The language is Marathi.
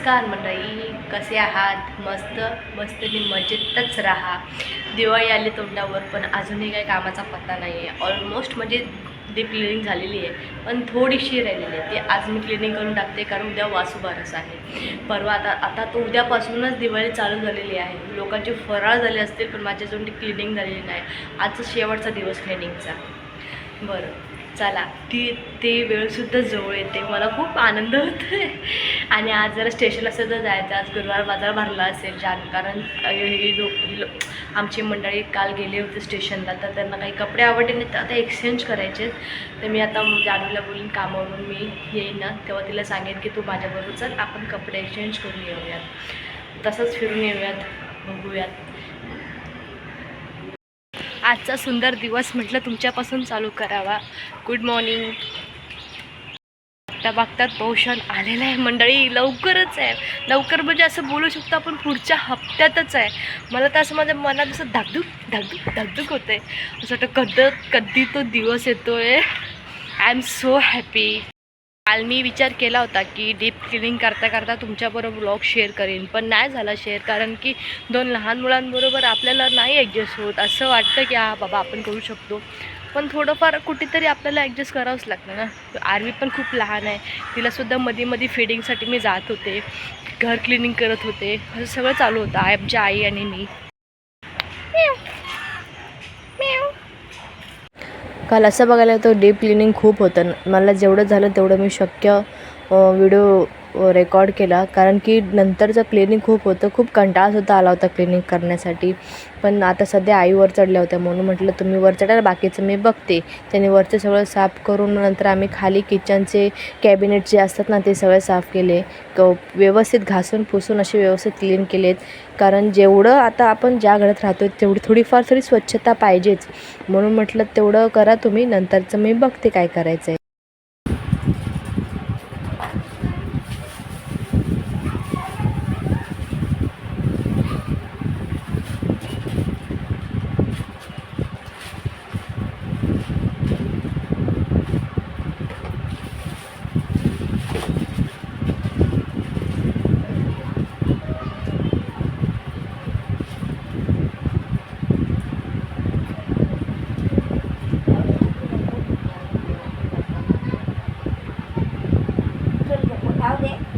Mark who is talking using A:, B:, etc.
A: नमस्कार मंडळी कसे आहात? मस्त मस्त मी मजेतच राहा. दिवाळी आली तोंडावर पण अजूनही काही कामाचा पत्ता नाही आहे ऑलमोस्ट म्हणजे डीप क्लिनिंग झालेली आहे. पण थोडीशी राहिलेली आहे. ती आज मी क्लिनिंग करून टाकते कारण उद्या वासुबारस आहे. परवा आता आता तो उद्यापासूनच दिवाळी चालू झालेली आहे. लोकांची फराळ झाले असतील पण माझी अजून ती क्लिनिंग झालेली नाही. आजचा शेवटचा दिवस क्लिनिंगचा बरं चला. ती ते वेळसुद्धा जवळ येते. मला खूप आनंद होतो आहे आणि आज जरा स्टेशनला सुद्धा जायचं आज गुरुवार बाजार भरला असेल जान कारण ही लोक आमची मंडळी काल गेले होते स्टेशनला तर त्यांना काही कपडे आवडले नाही तर आता एक्सचेंज करायचे तर मी आता जानूला बोलीन कामावरून मी येईन. ना तेव्हा तिला सांगेन की तू माझ्याबरोबर चल आपण कपडे एक्सचेंज करून येऊयात. तसंच फिरून येऊयात. बघूयात. आजचा सुंदर दिवस म्हटलं तुमच्यापासून चालू करावा. गुड मॉर्निंग बघता बघतात पोषण आलेलं आहे मंडळी लवकरच आहे. लवकर म्हणजे असं बोलू शकतो आपण पुढच्या हप्त्यातच आहे. मला तर असं माझ्या मनात असं धाकधूक धाकधूक धाकधूक होतं आहे असं वाटतं कधी कधी तो दिवस येतो आहे आय एम सो हॅपी काल मी विचार केला होता की डीप क्लिनिंग करता करता तुमच्याबरोबर ब्लॉग शेअर करेन पण नाही झाला शेअर कारण की दोन लहान मुलांबरोबर आपल्याला नाही ॲडजस्ट होत. असं वाटतं की हा बाबा आपण करू शकतो. पण थोडंफार कुठेतरी आपल्याला ॲडजस्ट करावंच लागतं ना. आरवी पण खूप लहान आहे. तिलासुद्धा मध्ये मध्ये फिडिंगसाठी मी जात होते. घर क्लिनिंग करत होते. असं सगळं चालू होतं. आय आमच्या आई आणि मी. काल असं बघायला तर डीप क्लिनिंग खूप होतं. मला जेवढं झालं तेवढं मी शक्य व्हिडिओ रेकॉर्ड केला. कारण की नंतरचं क्लिनिक खूप होतं. खूप कंटाळासुद्धा आला होता क्लिनिक करण्यासाठी. पण आता सध्या आई वर चढल्या होत्या म्हणून म्हटलं तुम्ही वर चढा बाकीचं मी बघते. त्याने वरचं सगळं साफ करून नंतर आम्ही खाली किचनचे कॅबिनेट जे असतात ना ते सगळे साफ केले. क व्यवस्थित घासून पुसून असे व्यवस्थित क्लीन केलेत. कारण जेवढं आता आपण ज्या घरात राहतो तेवढी थोडीफार तरी स्वच्छता पाहिजेच. म्हणून म्हटलं तेवढं करा तुम्ही नंतरचं मी बघते काय करायचं आहे হবে